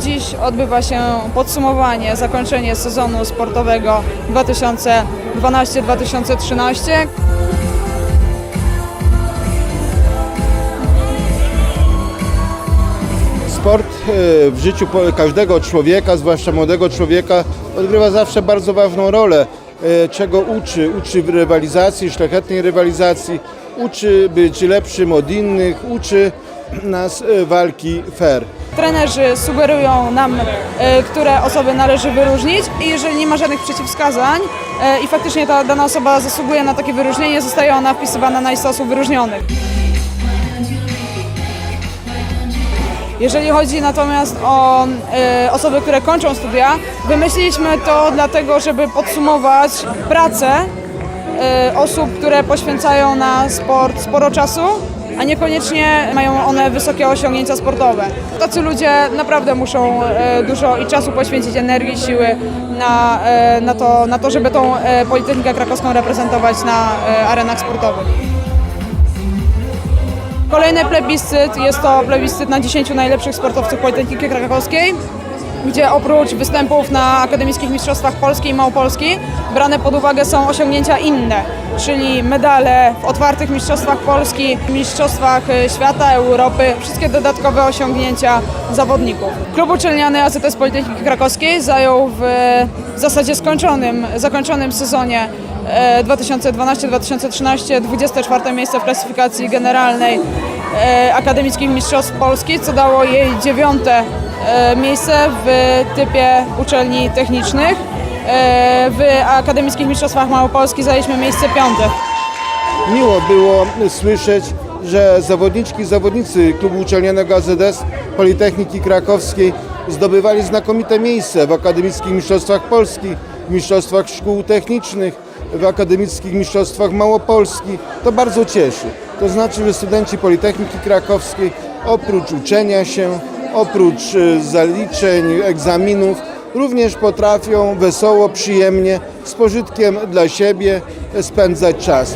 Dziś odbywa się podsumowanie, zakończenie sezonu sportowego 2012-2013. Sport e, w życiu każdego człowieka, zwłaszcza młodego człowieka, odgrywa zawsze bardzo ważną rolę. E, Czego uczy? Uczy rywalizacji, szlachetnej rywalizacji, uczy być lepszym od innych, uczy nas e, walki fair. Trenerzy sugerują nam, e, które osoby należy wyróżnić i jeżeli nie ma żadnych przeciwwskazań e, i faktycznie ta dana osoba zasługuje na takie wyróżnienie, zostaje ona wpisywana na listę osób wyróżnionych. Jeżeli chodzi natomiast o e, osoby, które kończą studia, wymyśliliśmy to dlatego, żeby podsumować pracę e, osób, które poświęcają na sport sporo czasu, a niekoniecznie mają one wysokie osiągnięcia sportowe. Tacy ludzie naprawdę muszą e, dużo i czasu poświęcić, energii, siły na, e, na, to, na to, żeby tą e, Politechnikę Krakowską reprezentować na arenach sportowych. Kolejny plebiscyt jest to plebiscyt na 10 najlepszych sportowców Politechniki Krakowskiej, gdzie oprócz występów na akademickich mistrzostwach Polski i Małopolski brane pod uwagę są osiągnięcia inne, czyli medale w otwartych mistrzostwach Polski, mistrzostwach e, świata, Europy, wszystkie dodatkowe osiągnięcia zawodników. Klub uczelniany AZS Politechniki Krakowskiej zajął w w zasadzie skończonym, zakończonym sezonie e, 2012-2013 24 miejsce w klasyfikacji generalnej e, Akademickich Mistrzostw Polski, co dało jej dziewiąte e, miejsce w typie uczelni technicznych. E, W Akademickich Mistrzostwach Małopolski zajęliśmy miejsce piąte. Miło było słyszeć, że zawodniczki i zawodnicy klubu uczelnianego AZS Politechniki Krakowskiej zdobywali znakomite miejsce w akademickich mistrzostwach Polski, w mistrzostwach szkół technicznych, w akademickich mistrzostwach Małopolski. To bardzo cieszy. To znaczy, że studenci Politechniki Krakowskiej oprócz uczenia się, oprócz e, zaliczeń, egzaminów, również potrafią wesoło, przyjemnie, z pożytkiem dla siebie spędzać czas.